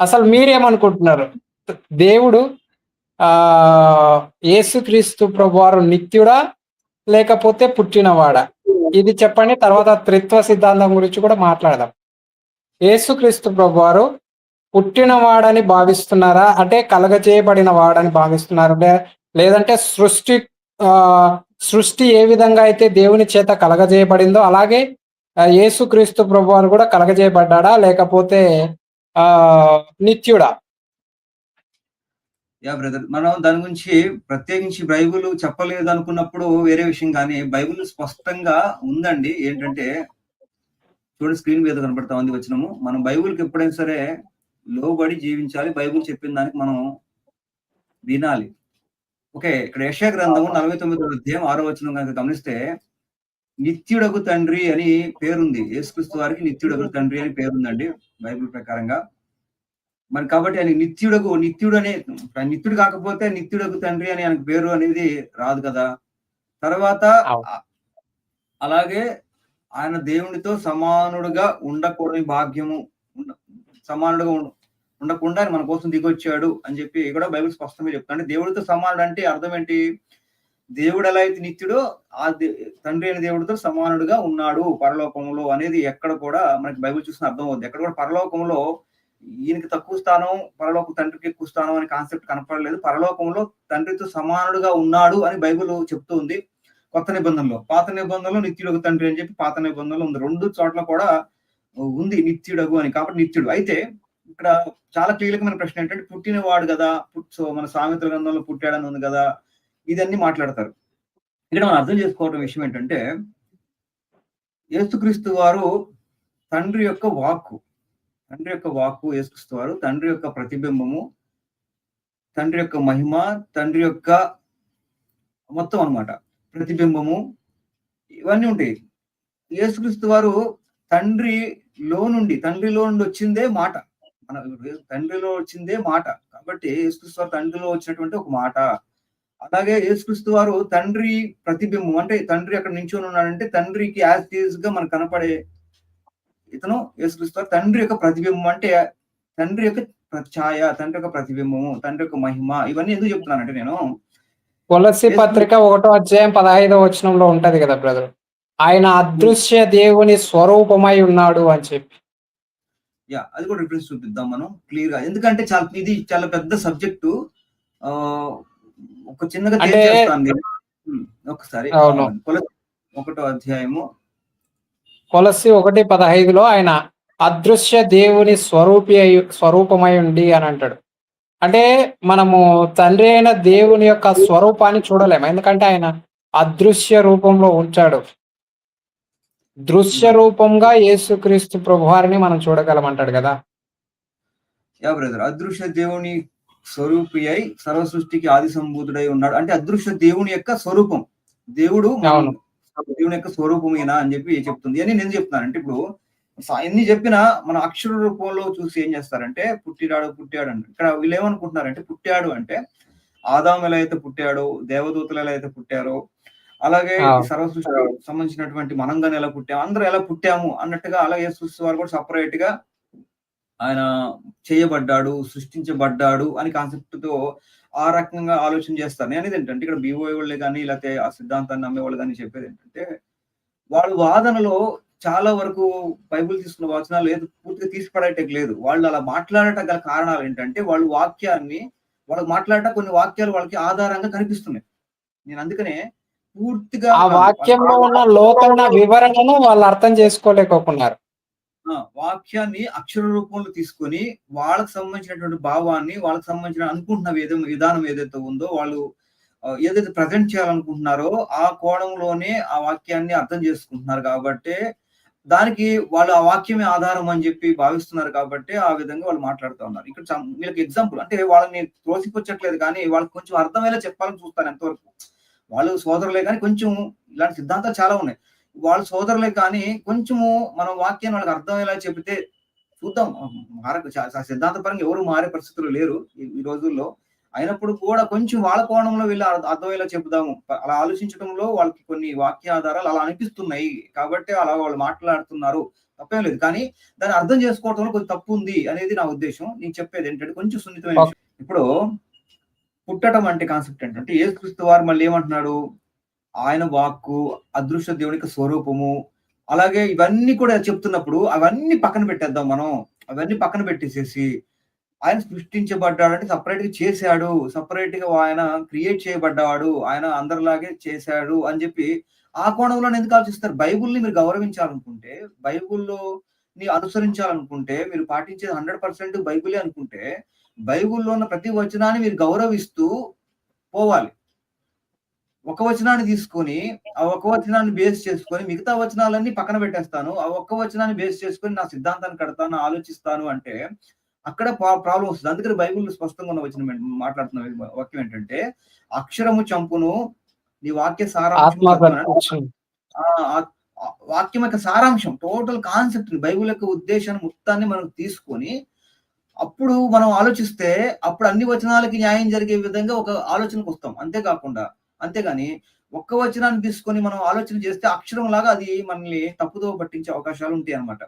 అసలు మీరేమనుకుంటున్నారు? దేవుడు ఆ యేసుక్రీస్తు ప్రభువారు నిత్యుడా? లేకపోతే పుట్టినవాడా? ఇది చెప్పండి. తర్వాత త్రిత్వ సిద్ధాంతం గురించి కూడా మాట్లాడదాం. యేసుక్రీస్తు ప్రభువారు పుట్టినవాడని భావిస్తున్నారా? అంటే కలగచేయబడిన వాడని భావిస్తున్నారు లేదంటే సృష్టి సృష్టి ఏ విధంగా అయితే దేవుని చేత కలగజేయబడిందో అలాగే యేసుక్రీస్తు ప్రభు ప్రభువారు కూడా కలగజేయబడ్డా లేకపోతే నిత్యుడా? Yeah brother. మనం దాని గురించి ప్రత్యేకించి బైబిల్ చెప్పలేదనుకున్నప్పుడు వేరే విషయం కానీ బైబిల్ స్పష్టంగా ఉందండి. ఏంటంటే చూడండి స్క్రీన్ మీద కనబడతా ఉంది వచ్చినము మనం బైబుల్కి ఎప్పుడైనా సరే లోబడి జీవించాలి. బైబిల్ చెప్పిన దానికి మనం వినాలి. ఓకే. ఇక్కడ యెషయా గ్రంథము 49 అధ్యాయం ఆరో వచనం కనుక గమనిస్తే, నిత్యుడగు తండ్రి అని పేరుంది. యేసుక్రీస్తు వారికి నిత్యుడగు తండ్రి అని పేరుందండి బైబిల్ ప్రకారంగా. మరి కాబట్టి ఆయన నిత్యుడగు నిత్యుడనే నిత్యుడు కాకపోతే నిత్యుడగు తండ్రి అని ఆయనకు పేరు అనేది రాదు కదా! తర్వాత అలాగే ఆయన దేవునితో సమానుడుగా ఉండకూడని భాగ్యము సమానుడుగా ఉండ ఉండకుండా ఆయన మన కోసం దిగొచ్చాడు అని చెప్పి కూడా బైబిల్ స్పష్టంగా చెప్తుంది. అంటే దేవుడితో సమానుడు అంటే అర్థం ఏంటి? దేవుడు ఎలా అయితే నిత్యుడో ఆ దే తండ్రి అయిన దేవుడితో సమానుడుగా ఉన్నాడు పరలోకంలో అనేది ఎక్కడ కూడా మనకి బైబిల్ చూసిన అర్థం అవుద్ది. ఎక్కడ కూడా పరలోకంలో ఈయనకి తక్కువ స్థానం, పరలోక తండ్రికి ఎక్కువ స్థానం అనే కాన్సెప్ట్ కనపడలేదు. పరలోకంలో తండ్రితో సమానుడుగా ఉన్నాడు అని బైబిల్ చెప్తూ ఉంది. కొత్త నిబంధనలో. పాత నిబంధనలో నిత్యుడగు తండ్రి అని చెప్పి పాత నిబంధనలో ఉంది. రెండు చోట్ల కూడా ఉంది నిత్యుడగు అని. కాబట్టి నిత్యుడు. అయితే ఇక్కడ చాలా కీలకమైన ప్రశ్న ఏంటంటే పుట్టినవాడు కదా సో మన సామెతల గ్రంథంలో పుట్టాడని ఉంది కదా ఇదన్నీ మాట్లాడతారు. ఇక్కడ మనం అర్థం చేసుకోవడం విషయం ఏంటంటే యేసుక్రీస్తు వారు తండ్రి యొక్క వాక్కు. తండ్రి యొక్క వాక్కు యేసుక్రీస్తు వారు తండ్రి యొక్క ప్రతిబింబము. తండ్రి యొక్క మహిమ, తండ్రి యొక్క మొత్తం అన్నమాట. ప్రతిబింబము ఇవన్నీ ఉంటాయి. యేసుక్రీస్తు వారు తండ్రిలో నుండి తండ్రిలో నుండి వచ్చిందే మాట. మన తండ్రిలో వచ్చిందే మాట. కాబట్టి యేసుక్రీస్తు వారు తండ్రిలో వచ్చినటువంటి ఒక మాట. అలాగే యేసుక్రీస్తు వారు తండ్రి ప్రతిబింబం అంటే తండ్రి అక్కడ నించొని ఉన్నాడంటే తండ్రికి యాజ్ ఇట్ ఈస్‌గా మనకు కనపడే ఇతను యేసుక్రీస్తు వారు తండ్రి యొక్క ప్రతిబింబం అంటే తండ్రి యొక్క ఛాయ, తండ్రి యొక్క ప్రతిబింబము, తండ్రి యొక్క మహిమ ఇవన్నీ ఎందుకు చెప్తున్నానంటే నేను యేసు పత్రిక ఒకటో అధ్యాయం 15వ వచనంలో ఉంటది గదా! బ్రదర్. ఆయన అదృశ్య దేవుని స్వరూపమై ఉన్నాడు అని చెప్పి. యాహ్! అది కూడా రిఫరెన్స్ చూపిద్దాం మనం క్లియర్‌గా. ఎందుకంటే చాలా ఇది చాలా పెద్ద సబ్జెక్టు. ఒక చిన్నగా. ఆహ్, కొలస్సీ ఒకటో అధ్యాయము కొలస్సీ 1:15లో ఆయన అదృశ్య దేవుని స్వరూపి అయి స్వరూపమై ఉండి అని అంటాడు. అంటే మనము తండ్రి అయిన దేవుని యొక్క స్వరూపాన్ని చూడలేము. ఎందుకంటే ఆయన అదృశ్య రూపంలో ఉంచాడు. దృశ్య. రూపంగా యేసుక్రీస్తు ప్రభువారిని మనం చూడగలం అంటాడు! యాహ్! బ్రదర్. అదృశ్య దేవుని స్వరూపి అయి సర్వ సృష్టికి ఆది సంభూతుడై ఉన్నాడు. అంటే అదృశ్య దేవుని యొక్క స్వరూపం. దేవుడు. దేవుని యొక్క స్వరూపమేనా అని చెప్పి చెప్తుంది. అని నేను చెప్తున్నాను. అంటే ఇప్పుడు ఎన్ని చెప్పినా మన అక్షర రూపంలో చూసి ఏం చేస్తారంటే పుట్టినాడు, పుట్టాడు అంటారు. ఇక్కడ వీళ్ళు ఏమనుకుంటున్నారంటే పుట్టాడు అంటే ఆదాము ఎలా అయితే పుట్టాడో, దేవదూతలు ఎలా అయితే పుట్టారో, అలాగే ఈ అవును. సర్వ సృష్టికి సంబంధించినటువంటి మనం గాని ఎలా పుట్టాము, అందరూ ఎలా పుట్టాము అన్నట్టుగా అలాగే యేసుక్రీస్తు వారు కూడా సెపరేట్‌గా ఆయన చేయబడ్డాడు, సృష్టించబడ్డాడు అని కాన్సెప్ట్‌తో ఆ రకంగా ఆలోచన చేస్తారు. నేననేది ఏంటంటే ఇక్కడ బీఓఐ వాళ్ళే కానీ లేకపోతే ఆ సిద్ధాంతాన్ని నమ్మేవాళ్ళు కానీ చెప్పేది ఏంటంటే వాళ్ళ వాదనలో చాలా వరకు బైబిల్ తీసుకున్న వచనాలు లేదు పూర్తిగా తీసిపడేయటం లేదు. వాళ్ళు అలా మాట్లాడటం గల కారణాలు ఏంటంటే వాళ్ళు వాక్యాన్ని వాళ్ళు మాట్లాడట కొన్ని వాక్యాలు వాళ్ళకి ఆధారంగా కనిపిస్తున్నాయి. నేను అందుకనే పూర్తిగా ఆ వాక్యంలో ఉన్న లోతైన వివరణను వాళ్ళు అర్థం చేసుకోలేకపోతున్నారు. వాక్యాన్ని అక్షర రూపంలో తీసుకొని వాళ్ళకి సంబంధించినటువంటి భావాన్ని, వాళ్ళకి సంబంధించిన అనుకుంటున్న విధం విధానం ఏదైతే ఉందో వాళ్ళు ఏదైతే ప్రజెంట్ చేయాలనుకుంటున్నారో ఆ కోణంలోనే ఆ వాక్యాన్ని అర్థం చేసుకుంటున్నారు కాబట్టి దానికి వాళ్ళు ఆ వాక్యమే ఆధారం అని చెప్పి భావిస్తున్నారు కాబట్టి ఆ విధంగా వాళ్ళు మాట్లాడుతా ఉన్నారు. ఇక్కడ వీళ్ళకి ఎగ్జాంపుల్ అంటే వాళ్ళని త్రోసిపుచ్చట్లేదు కానీ వాళ్ళకి కొంచెం అర్థమయ్యేలా చెప్పాలని చూస్తాను ఎంతవరకు. వాళ్ళు సోదరులే కానీ కొంచెం ఇలాంటి సిద్ధాంతాలు చాలా ఉన్నాయి. వాళ్ళు సోదరులే కానీ కొంచెము మనం వాక్యాన్ని వాళ్ళకి అర్థమయ్యేలా చెబితే చూద్దాం. స సిద్ధాంతపరంగా ఎవరు మారే పరిస్థితుల్లో లేరు ఈ రోజుల్లో. అయినప్పుడు కూడా కొంచెం వాళ్ళ కోణంలో వీళ్ళు అర్థ అర్థమయ్యేలా చెబుదాము. అలా ఆలోచించడంలో వాళ్ళకి కొన్ని వాక్యాధారాలు అలా అనిపిస్తున్నాయి. కాబట్టి అలా వాళ్ళు మాట్లాడుతున్నారు తప్పేం లేదు కానీ దాన్ని అర్థం చేసుకోవడంలో కొంచెం తప్పు ఉంది అనేది నా ఉద్దేశం నేను చెప్పేది ఏంటంటే కొంచెం సున్నితమైన. ఇప్పుడు పుట్టడం అంటే కాన్సెప్ట్ ఏంటంటే యేసుక్రీస్తు వారు మళ్ళీ ఏమంటున్నాడు ఆయన వాక్కు అదృశ్య దేవునికి స్వరూపము. అలాగే ఇవన్నీ కూడా చెప్తున్నప్పుడు అవన్నీ పక్కన పెట్టేద్దాం మనం. అవన్నీ పక్కన పెట్టేసేసి ఆయన సృష్టించబడ్డాడంటే సపరేట్గా చేశాడు. సపరేట్గా ఆయన క్రియేట్ చేయబడ్డాడు ఆయన అందరిలాగే చేశాడు అని చెప్పి ఆ కోణంలో ఎందుకు ఆలోచిస్తారు? బైబుల్ని మీరు గౌరవించాలనుకుంటే బైబుల్లో ని అనుసరించాలనుకుంటే మీరు పాటించేది హండ్రెడ్ పర్సెంట్ బైబులే అనుకుంటే బైబుల్లో ఉన్న ప్రతి వచనాన్ని మీరు గౌరవిస్తూ పోవాలి. ఒక వచనాన్ని తీసుకొని ఆ ఒక వచనాన్ని బేస్ చేసుకొని మిగతా వచనాలన్నీ పక్కన పెట్టేస్తాను. ఆ ఒక్క వచనాన్ని బేస్ చేసుకొని నా సిద్ధాంతాన్ని కడతాను ఆలోచిస్తాను అంటే అక్కడ ప్రాబ్లం వస్తుంది. అందుకని బైబిల్ స్పష్టంగా ఉన్న వచనం ఏంటి- మాట్లాడుతున్న వాక్యం ఏంటంటే అక్షరము చంపును నీ వాక్య సారాంశం వాక్యం యొక్క సారాంశం టోటల్ కాన్సెప్ట్ బైబిల్ యొక్క ఉద్దేశాన్ని మొత్తాన్ని మనం తీసుకొని అప్పుడు మనం ఆలోచిస్తే అప్పుడు అన్ని వచనాలకి న్యాయం జరిగే విధంగా ఒక ఆలోచనకు వస్తాం. అంతేకాకుండా అంతేగాని ఒక్క వచనాన్ని తీసుకొని మనం ఆలోచన చేస్తే అక్షరం లాగా అది మనల్ని తప్పుదో పట్టించే అవకాశాలు ఉంటాయి అనమాట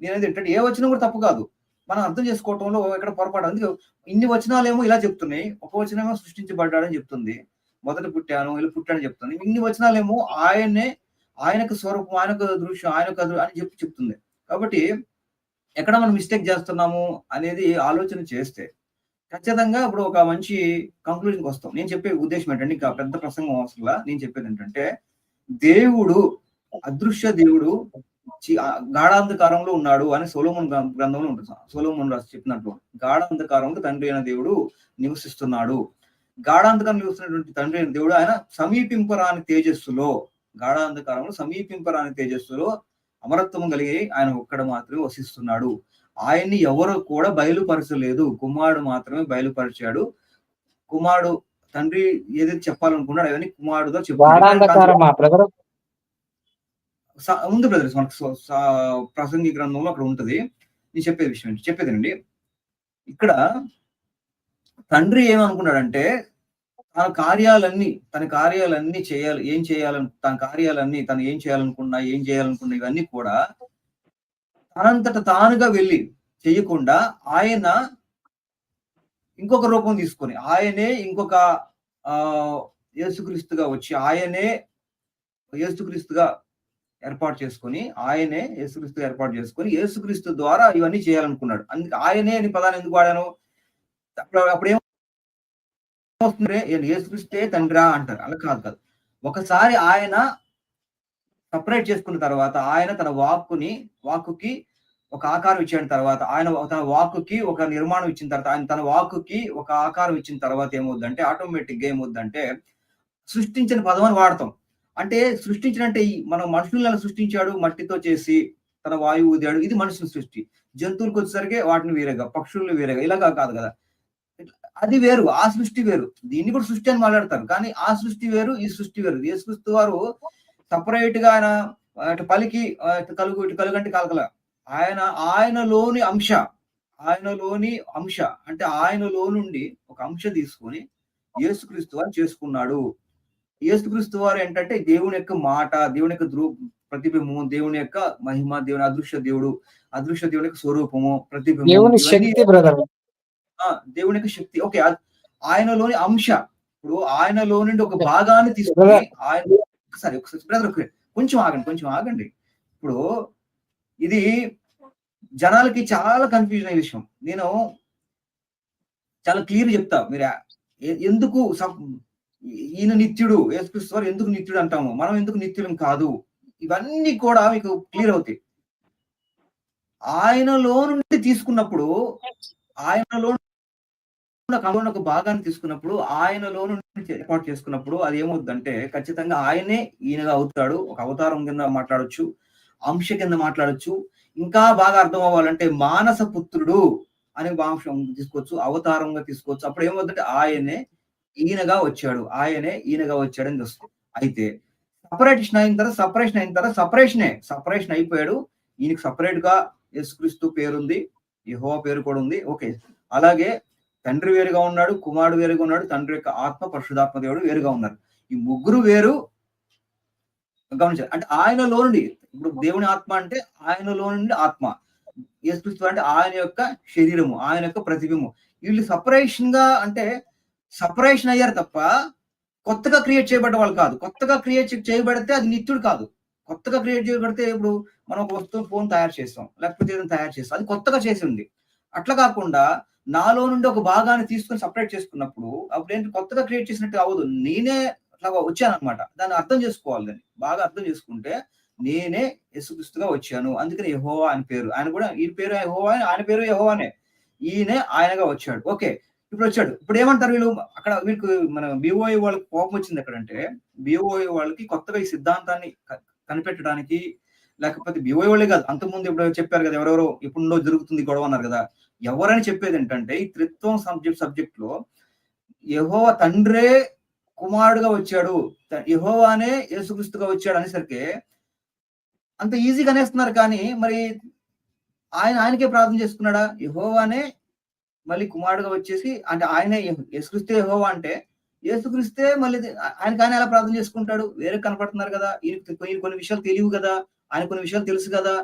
నేనేది ఏంటంటే ఏ వచనం కూడా తప్పు కాదు. మనం అర్థం చేసుకోవటంలో ఎక్కడ పొరపాటు అందుకే ఇన్ని వచనాలేమో ఇలా చెప్తున్నాయి. ఒక వచనమేమో సృష్టించబడ్డాడని చెప్తుంది. మొదట పుట్టాను ఇలా పుట్టాడని చెప్తుంది. ఇన్ని వచనాలేమో ఆయనే ఆయనకు స్వరూపం ఆయనకు దృశ్యం ఆయనకు అదృ- అని చెప్పి చెప్తుంది. కాబట్టి ఎక్కడ మనం మిస్టేక్ చేస్తున్నాము అనేది ఆలోచన చేస్తే ఖచ్చితంగా ఇప్పుడు ఒక మంచి కంక్లూజన్కి వస్తాం. నేను చెప్పే ఉద్దేశం ఏంటంటే ఇంకా పెద్ద ప్రసంగం అవసరంలా. నేను చెప్పేది ఏంటంటే దేవుడు అదృశ్య దేవుడు గాఢాంధకారంలో ఉన్నాడు అని సోలోమన్ గ్రంథంలో ఉంటుంది. సోలోమన్ రాసి చెప్పినట్లు గాఢాంధకారంలో తండ్రి అయిన దేవుడు నివసిస్తున్నాడు. గాఢాంధకారం నివసిస్తున్నటువంటి తండ్రి అయిన దేవుడు ఆయన సమీపింపరాని తేజస్సులో గాఢాంధకారంలో సమీపింపరాని తేజస్సులో అమరత్వం కలిగి ఆయన ఒక్కడ మాత్రమే వసిస్తున్నాడు. ఆయన్ని ఎవరు కూడా బయలుపరచలేదు. కుమారుడు మాత్రమే బయలుపరిచాడు. కుమారుడు తండ్రి ఏదైతే చెప్పాలనుకున్నాడు అవన్నీ కుమారుడుగా చెప్పాడు బ్రదర్? ఉంది బ్రదర్స్ మనకు ప్రసంగి గ్రంథంలో అక్కడ ఉంటది. నేను చెప్పేది విషయం ఏంటి? చెప్పేదండి ఇక్కడ తండ్రి ఏమనుకున్నాడంటే తన కార్యాలన్నీ తన కార్యాలన్నీ చేయాలి ఏం చేయాలను తన కార్యాలన్నీ తను ఏం చేయాలనుకున్నా ఏం చేయాలనుకున్నా ఇవన్నీ కూడా తనంతట తానుగా వెళ్ళి చేయకుండా ఆయన ఇంకొక రూపం తీసుకొని ఆయనే ఇంకొక ఆ యేసుక్రీస్తుగా వచ్చి ఆయనే యేసుక్రీస్తుగా ఏర్పాటు చేసుకొని ఆయనే యేసుక్రీస్తు ఏర్పాటు చేసుకొని యేసుక్రీస్తు ద్వారా ఇవన్నీ చేయాలనుకున్నాడు. అందుకే ఆయనే అని పదాన్ని ఎందుకు వాడాను? అప్పుడు అప్పుడు యేసుక్రీస్తే తండ్రా అంటారు. అలా కాదు కాదు. ఒకసారి ఆయన సపరేట్ చేసుకున్న తర్వాత ఆయన తన వాక్కుని వాక్కుకి ఒక ఆకారం ఇచ్చిన తర్వాత. ఆయన తన వాక్కుకి ఒక నిర్మాణం ఇచ్చిన తర్వాత ఆయన తన వాక్కుకి ఒక ఆకారం ఇచ్చిన తర్వాత ఏమవుద్దంటే ఆటోమేటిక్గా ఏమవుద్దంటే సృష్టించిన పదం అని వాడతాం. అంటే సృష్టించినంటే ఈ మనం మనుషులను సృష్టించాడు? మట్టితో చేసి తన వాయువు ఊదాడు. ఇది మనుషుల సృష్టి. జంతువులకు వచ్చేసరికి వాటిని వేరేగా పక్షులు వేరేగా. ఇలాగా కాదు కదా. అది వేరు ఆ సృష్టి వేరు. దీన్ని కూడా సృష్టి అని మాట్లాడతారు. కానీ ఆ సృష్టి వేరు ఈ సృష్టి వేరు. యేసుక్రీస్తు వారు సపరేట్గా ఆయన అటు పలికి కలుగు ఇటు కలుగు అంటే కలకల. ఆయన ఆయనలోని అంశ ఆయనలోని అంశ అంటే ఆయనలో నుండి ఒక అంశ తీసుకొని యేసుక్రీస్తు వారు చేసుకున్నాడు. యేసుక్రీస్తు వారు ఏంటంటే దేవుని యొక్క మాట దేవుని యొక్క ధ్రువ ప్రతిబింబము దేవుని యొక్క మహిమ దేవుని అదృశ్య దేవుడు అదృశ్య దేవుని యొక్క స్వరూపము ప్రతిబింబం దేవుని యొక్క శక్తి. ఓకే ఆయనలోని అంశ. ఇప్పుడు ఆయనలో నుండి ఒక భాగాన్ని తీసుకుని ఆయన ఒకసారి ఒకసారి బ్రదర్ ఒక కొంచెం ఆగండి కొంచెం ఆగండి. ఇప్పుడు ఇది జనాలకి చాలా కన్ఫ్యూజన్ అయ్యే విషయం. నేను చాలా క్లియర్ చెప్తా. మీరు ఎందుకు ఈయన నిత్యుడు యేసుక్రీస్తు వారు ఎందుకు నిత్యుడు అంటాము? మనం ఎందుకు నిత్యులం కాదు? ఇవన్నీ కూడా మీకు క్లియర్ అవుతాయి. ఆయనలో నుండి తీసుకున్నప్పుడు ఆయనలో ఉన్న ఒక భాగాన్ని తీసుకున్నప్పుడు ఆయనలో నుండి ఏర్పాటు చేసుకున్నప్పుడు అది ఏమవుతుందంటే ఖచ్చితంగా ఆయనే ఈయనగా అవుతాడు. ఒక అవతారం కింద మాట్లాడొచ్చు అంశ కింద మాట్లాడొచ్చు. ఇంకా బాగా అర్థం అవ్వాలంటే మానస పుత్రుడు అనే అంశం తీసుకోవచ్చు అవతారంగా తీసుకోవచ్చు. అప్పుడు ఏమవుతుందంటే ఆయనే ఈయనగా వచ్చాడు. ఆయనే ఈయనగా వచ్చాడని వస్తుంది అయితే సపరేషన్ అయిన తర్వాత సపరేషన్ అయిన తర్వాత సపరేషనే సపరేషన్ అయిపోయాడు. ఈయనకి సపరేట్గా యేసుక్రీస్తు పేరుంది. యహోవా పేరు కూడా ఉంది. ఓకే. అలాగే తండ్రి వేరుగా ఉన్నాడు కుమారుడు వేరుగా ఉన్నాడు తండ్రి యొక్క ఆత్మ పరిశుధాత్మ దేవుడు వేరుగా ఉన్నారు. ఈ ముగ్గురు వేరు. గమనించాలి. అంటే ఆయనలో నుండి ఇప్పుడు దేవుని ఆత్మ అంటే ఆయనలో నుండి ఆత్మ. యేసుక్రీస్తు అంటే ఆయన యొక్క శరీరము ఆయన యొక్క ప్రతిబింబం వీళ్ళు సపరేషన్గా అంటే సపరేషన్ అయ్యారు తప్ప కొత్తగా క్రియేట్ చేయబడ్డ వాళ్ళు కాదు. కొత్తగా క్రియేట్ చేయబడితే అది నిత్యుడు కాదు. కొత్తగా క్రియేట్ చేయబడితే ఇప్పుడు మనం ఒక వస్తువు ఫోన్ తయారు చేస్తాం. లేకపోతే ఏదైనా తయారు చేస్తాం. అది కొత్తగా చేసి ఉంది. అట్లా కాకుండా నాలో నుండి ఒక భాగాన్ని తీసుకొని సపరేట్ చేసుకున్నప్పుడు అప్పుడు ఏంటి కొత్తగా క్రియేట్ చేసినట్టు అవ్వదు నేనే అట్లా వచ్చాను అనమాట దాన్ని అర్థం చేసుకోవాలి దాన్ని. బాగా అర్థం చేసుకుంటే నేనే యేసుక్రీస్తుగా వచ్చాను. అందుకని యహోవా అని పేరు. ఆయన కూడా ఈ పేరు యహోవా ఆయన పేరు యహోవానే. ఈయనే ఆయనగా వచ్చాడు. ఓకే ఇప్పుడు వచ్చాడు. ఇప్పుడు ఏమంటారు వీళ్ళు? అక్కడ వీళ్ళకి మన బిఓఐ వాళ్ళకి కోపం వచ్చింది ఎక్కడంటే బిఓఐ వాళ్ళకి కొత్తగా ఈ సిద్ధాంతాన్ని కనిపెట్టడానికి లేకపోతే బిఓఐ వాళ్ళే కాదు అంతకుముందు ఇప్పుడు చెప్పారు కదా ఎవరెవరో ఇప్పుడు జరుగుతుంది గొడవ అన్నారు కదా. ఎవరని చెప్పేది ఏంటంటే ఈ త్రిత్వం సబ్జెక్ట్ సబ్జెక్ట్లో యహోవ తండ్రే కుమారుడుగా వచ్చాడు. యహోవానే యేసుక్రీస్తుగా వచ్చాడు అనేసరికి అంత ఈజీగా అనేస్తున్నారు కానీ మరి ఆయన ఆయనకే ప్రార్థన చేసుకున్నాడా? యహోవానే మళ్ళీ కుమారుడుగా వచ్చేసి అంటే ఆయనే యేసుక్రీస్తే యహోవా అంటే యేసుక్రీస్తే మళ్ళీ ఇది- ఆయనకి ఆయన ఎలా ప్రార్థన చేసుకుంటాడు? వేరే కనపడుతున్నారు కదా ఈయన కొన్ని విషయాలు తెలియవు కదా ఆయన కొన్ని విషయాలు తెలుసు కదా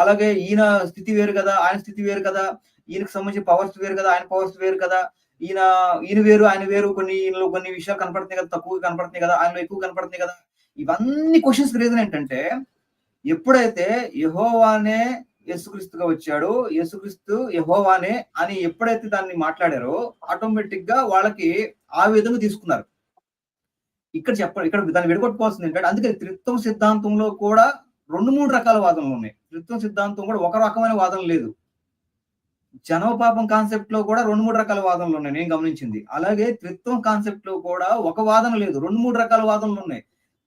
అలాగే ఈయన స్థితి వేరు కదా ఆయన స్థితి వేరు కదా ఈయనకు సంబంధించిన పవర్స్ వేరు కదా ఆయన పవర్స్ వేరు కదా. ఈయన ఈయన వేరు ఆయన వేరు కొన్ని ఈయనలో కొన్ని విషయాలు కనపడుతున్నాయి కదా తక్కువ కనపడుతున్నాయి కదా ఆయనలో ఎక్కువ కనపడుతున్నాయి కదా. ఇవన్నీ క్వశ్చన్స్ రీజన్ ఏంటంటే ఎప్పుడైతే యహోవానే యేసుక్రీస్తుగా వచ్చాడు యేసుక్రీస్తు యహోవానే అని ఎప్పుడైతే దాన్ని మాట్లాడారో ఆటోమేటిక్గా వాళ్ళకి ఆ విధంగా తీసుకున్నారు. ఇక్కడ చెప్ప ఇక్కడ దాన్ని విడగొట్టుకోవాల్సింది ఏంటంటే అందుకే త్రిత్వం సిద్ధాంతంలో కూడా రెండు మూడు రకాల వాదనలు ఉన్నాయి. త్రిత్వం సిద్ధాంతం కూడా ఒక రకమైన వాదన లేదు. జనవ పాపం కాన్సెప్ట్లో కూడా రెండు మూడు రకాల వాదనలు ఉన్నాయి నేను గమనించింది. అలాగే త్రిత్వం కాన్సెప్ట్లో కూడా ఒక వాదన లేదు రెండు మూడు రకాల వాదనలు ఉన్నాయి.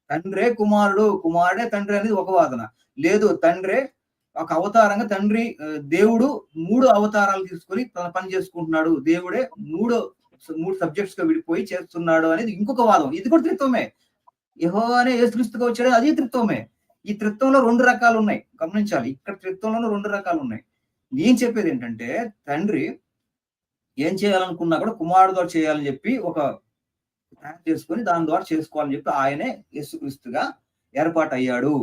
తండ్రే కుమారుడు కుమారుడే తండ్రి అనేది ఒక వాదన. లేదు తండ్రే ఒక అవతారంగా తండ్రి దేవుడు మూడు అవతారాలు తీసుకొని తన పని చేసుకుంటున్నాడు. దేవుడే మూడు మూడు సబ్జెక్ట్స్గా విడిపోయి చేస్తున్నాడు అనేది ఇంకొక వాదం. ఇది కూడా త్రిత్వమే. యహో అనే యేసుక్రీస్తుగా వచ్చాడు అది త్రిత్వమే. ఈ త్రిత్వంలో రెండు రకాలు ఉన్నాయి. గమనించాలి. ఇక్కడ త్రిత్వంలోనూ రెండు రకాలు ఉన్నాయి. నేను చెప్పేది ఏంటంటే తండ్రి ఏం చేయాలనుకున్నా కూడా కుమారుడు ద్వారా చేయాలని చెప్పి ఒక ప్లాన్ చేసుకొని దాని ద్వారా చేసుకోవాలని చెప్పి ఆయనే యేసుక్రీస్తుగా ఏర్పాటు అయ్యాడు.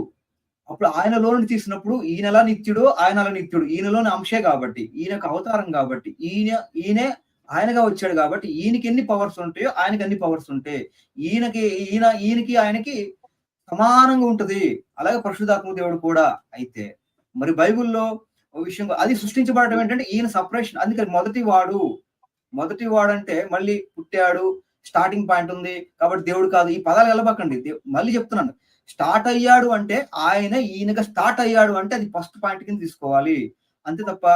అప్పుడు ఆయనలో నుండి తీసినప్పుడు ఈయనలా నిత్యుడు ఆయనలా నిత్యుడు. ఈయనలోని అంశే కాబట్టి ఈయనకు అవతారం కాబట్టి ఈయన ఈయనే ఆయనగా వచ్చాడు కాబట్టి ఈయనకి ఎన్ని పవర్స్ ఉంటాయో ఆయనకి అన్ని పవర్స్ ఉంటాయి. ఈయనకి ఈయన ఈయనకి ఆయనకి సమానంగా ఉంటది. అలాగే పరిశుధాత్మ దేవుడు కూడా అయితే. మరి బైబిల్లో విషయం అది సృష్టించబడటం ఏంటంటే ఈయన సపరేషన్. అందుకని మొదటి వాడు మొదటి వాడు అంటే మళ్ళీ పుట్టాడు స్టార్టింగ్ పాయింట్ ఉంది కాబట్టి దేవుడు కాదు. ఈ పదాలు వెళ్ళబకండి మళ్ళీ చెప్తున్నాను. స్టార్ట్ అయ్యాడు అంటే ఆయన ఈయనగా స్టార్ట్ అయ్యాడు అంటే అది ఫస్ట్ పాయింట్ కింద తీసుకోవాలి. అంతే తప్ప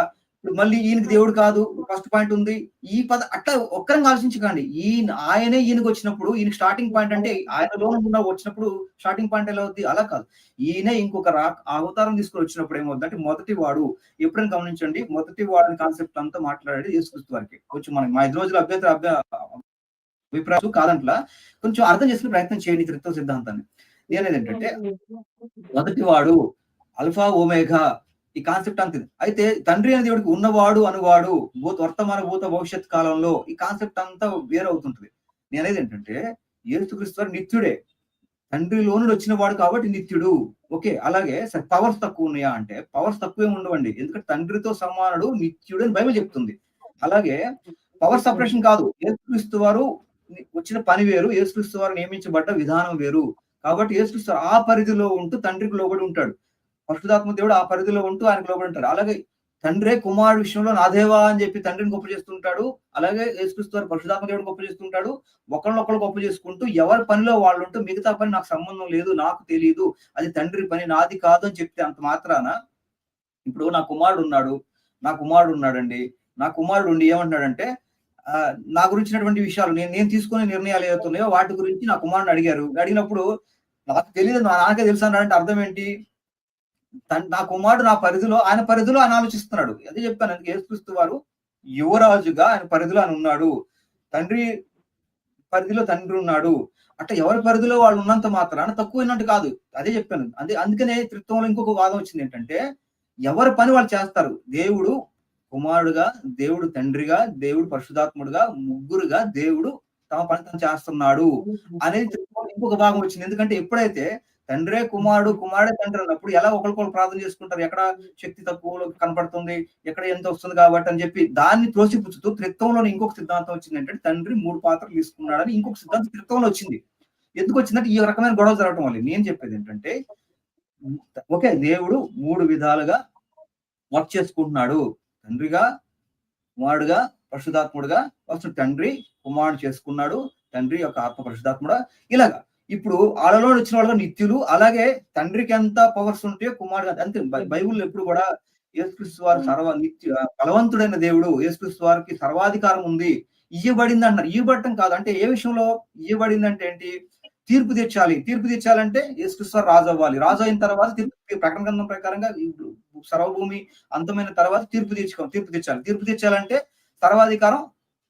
ఇప్పుడు మళ్ళీ ఈయనకి దేవుడు కాదు ఫస్ట్ పాయింట్ ఉంది. ఈ పద అట్లా ఒక్కరంగా ఆలోచించకండి. ఈయన ఆయనే ఈయనకి వచ్చినప్పుడు ఈయన స్టార్టింగ్ పాయింట్ అంటే ఆయనలో ఉన్న వచ్చినప్పుడు స్టార్టింగ్ పాయింట్ ఎలా అవుద్ది? అలా కాదు. ఈయనే ఇంకొక రా అవతారం తీసుకొని వచ్చినప్పుడు ఏమవుతుంది అంటే మొదటి వాడు ఎప్పుడైనా గమనించండి మొదటి వాడిని కాన్సెప్ట్ అంతా మాట్లాడేది యేసుక్రీస్తు వారికి. కొంచెం మనకి మా ఐదు రోజుల అభ్యర్థి అభ్య అభిప్రాయం కాదంట్లా కొంచెం అర్థం చేసుకునే ప్రయత్నం చేయండి త్రిత్వ సిద్ధాంతాన్ని. నేనేది ఏంటంటే మొదటి వాడు అల్ఫా ఓమేఘా ఈ కాన్సెప్ట్ అంతే అయితే తండ్రి అనే దేవుడికి ఉన్నవాడు అనువాడు భూత వర్తమాన భూత భవిష్యత్ కాలంలో ఈ కాన్సెప్ట్ అంతా వేరవుతుంటుంది. నేను అనేది ఏంటంటే యేసుక్రీస్తు వారు నిత్యుడే. తండ్రిలో నుండి వచ్చిన వాడు కాబట్టి నిత్యుడు. ఓకే అలాగే పవర్స్ తక్కువ ఉన్నాయా అంటే పవర్స్ తక్కువే ఉండవండి. ఎందుకంటే తండ్రితో సమానుడు నిత్యుడు అని బైబిల్ చెప్తుంది. అలాగే పవర్ సపరేషన్ కాదు. యేసుక్రీస్తు వారు వచ్చిన పని వేరు. యేసుక్రీస్తు వారు నియమించబడ్డ విధానం వేరు. కాబట్టి యేసుక్రీస్తు ఆ పరిధిలో ఉంటూ తండ్రికి లోబడి ఉంటాడు. పరిశుధాత్మ దేవుడు ఆ పరిధిలో ఉంటూ ఆయనకు లోబడి ఉంటాడు. అలాగే తండ్రే కుమారుడు విషయంలో నాదేవా అని చెప్పి తండ్రిని గొప్ప చేస్తుంటాడు. అలాగే యేసుక్రీస్తు పరిశుధాత్మ దేవుడు గొప్ప చేస్తుంటాడు. ఒకళ్ళొకళ్ళు గొప్ప చేసుకుంటూ ఎవరి పనిలో వాళ్ళు ఉంటూ మిగతా పని నాకు సంబంధం లేదు నాకు తెలియదు అది తండ్రి పని నాది కాదు అని చెప్తే అంత మాత్రాన ఇప్పుడు నా కుమారుడు ఉన్నాడు నా కుమారుడు ఉన్నాడండి నా కుమారుడు ఉండి ఏమంటున్నాడంటే ఆ, నా గురించినటువంటి విషయాలు నేను నేను తీసుకునే నిర్ణయాలు ఏవైతున్నాయో వాటి గురించి నా కుమారుని అడిగారు. అడిగినప్పుడు నాకు తెలియదు నా తెలుసు అన్నాడంటే అర్థం ఏంటి? నా కుమారుడు నా పరిధిలో ఆయన పరిధిలో ఆయన ఆలోచిస్తున్నాడు. అదే చెప్పాను అందుకే యేసుక్రీస్తు వారు యువరాజుగా ఆయన పరిధిలో ఆయన ఉన్నాడు. తండ్రి పరిధిలో తండ్రి ఉన్నాడు. అట్లా ఎవరి పరిధిలో వాళ్ళు ఉన్నంత మాత్రాన తక్కువైనట్టు కాదు. అదే చెప్పాను. అదే అందుకనే త్రిత్వంలో ఇంకొక వాదం వచ్చింది ఏంటంటే ఎవరి పని వాళ్ళు చేస్తారు? దేవుడు కుమారుడుగా దేవుడు తండ్రిగా దేవుడు పరిశుధాత్ముడుగా ముగ్గురుగా దేవుడు తమ పని తను చేస్తున్నాడు. అనేది ఇంకొక భాగం వచ్చింది. ఎందుకంటే ఎప్పుడైతే తండ్రే కుమారుడు కుమారుడే తండ్రి అన్నప్పుడు ఎలా ఒకరికొకరు ప్రార్థన చేసుకుంటారు? ఎక్కడ శక్తి తక్కువ కనపడుతుంది? ఎక్కడ ఎంత వస్తుంది కాబట్టి అని చెప్పి దాన్ని త్రోసిపుచ్చుతూ త్రిత్వంలో ఇంకొక సిద్ధాంతం వచ్చింది అంటే తండ్రి మూడు పాత్రలు తీసుకున్నాడని ఇంకొక సిద్ధాంతం త్రిత్వంలో వచ్చింది. ఎందుకు వచ్చిందంటే ఈ రకమైన గొడవ జరగడం వల్ల. నేను చెప్పేది ఏంటంటే ఓకే దేవుడు మూడు విధాలుగా వర్క్ చేసుకుంటున్నాడు. తండ్రిగా కుమారుడుగా పరిశుధాత్ముడుగా ఫస్ట్ తండ్రి కుమారుడు చేసుకున్నాడు. తండ్రి యొక్క ఆత్మ పరిశుధాత్ముడా ఇలాగా ఇప్పుడు ఆడలో వచ్చిన వాళ్ళు నిత్యులు అలాగే తండ్రికి ఎంత పవర్స్ ఉంటే కుమారుడు అంతే బైబిల్ ఎప్పుడు కూడా యేసుక్రీస్తు వారు సర్వ నిత్య బలవంతుడైన దేవుడు యేసుక్రీస్తు వారికి సర్వాధికారం ఉంది. ఇయ్యబడింది అంటారు ఇయ్యబడటం కాదు. అంటే ఏ విషయంలో ఇయ్యబడింది అంటే ఏంటి? తీర్పు తీర్చాలి. తీర్పు తీర్చాలంటే యేసుక్రీస్తు వారు రాజు అవ్వాలి. రాజు అయిన తర్వాత తీర్పు ప్రకటన గ్రంథం ప్రకారంగా సర్వభూమి అంతమైన తర్వాత తీర్పు తీర్చుకో తీర్పు తీర్చాలి. తీర్పు తీర్చాలంటే సర్వాధికారం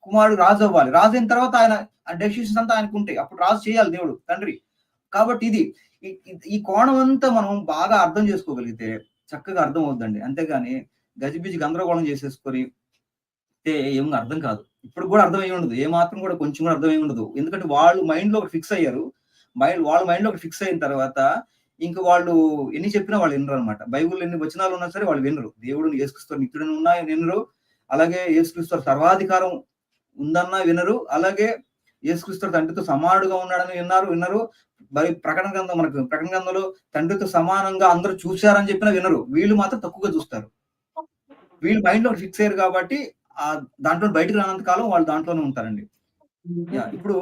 కుమారుడు రాజు అవ్వాలి. రాజు అయిన తర్వాత ఆయన ఆ డెసిషన్స్ అంతా ఆయనకు ఉంటాయి. అప్పుడు రాజు చేయాలి దేవుడు తండ్రి. కాబట్టి ఇది ఈ- కోణం అంతా మనం బాగా అర్థం చేసుకోగలిగితే చక్కగా అర్థం అవుద్దండి అంతేగాని గజిబిజి గందరగోళం చేసేసుకొని ఏం అర్థం కాదు. ఇప్పుడు కూడా అర్థమై ఉండదు. ఏ మాత్రం కూడా కొంచెం కూడా అర్థమై ఉండదు. ఎందుకంటే వాళ్ళు మైండ్లో ఫిక్స్ అయ్యారు. మైండ్ వాళ్ళ మైండ్లో ఫిక్స్ అయిన తర్వాత ఇంకా వాళ్ళు ఎన్ని చెప్పినా వాళ్ళు వినరు అనమాట బైబుల్ ఎన్ని వచనాలు ఉన్నా సరే వాళ్ళు వినరు. దేవుడు యేసుక్రీస్తు నిత్యుడిని ఉన్నా వినరు. అలాగే యేసుక్రీస్తు సర్వాధికారం ఉందన్నా వినరు. అలాగే యేసుక్రీస్తు తండ్రితో సమానుడుగా ఉన్నాడని విన్నారు వినరు మరి ప్రకటన గ్రంథం మనకు ప్రకటన గ్రంథంలో తండ్రితో సమానంగా అందరూ చూశారని చెప్పిన వినరు. వీళ్ళు మాత్రం తక్కువగా చూస్తారు. వీళ్ళు మైండ్లో ఫిక్స్ అయ్యారు కాబట్టి ఆ దాంట్లో బయటకు రానంత కాలం వాళ్ళు దాంట్లోనే ఉంటారండి. ఇప్పుడు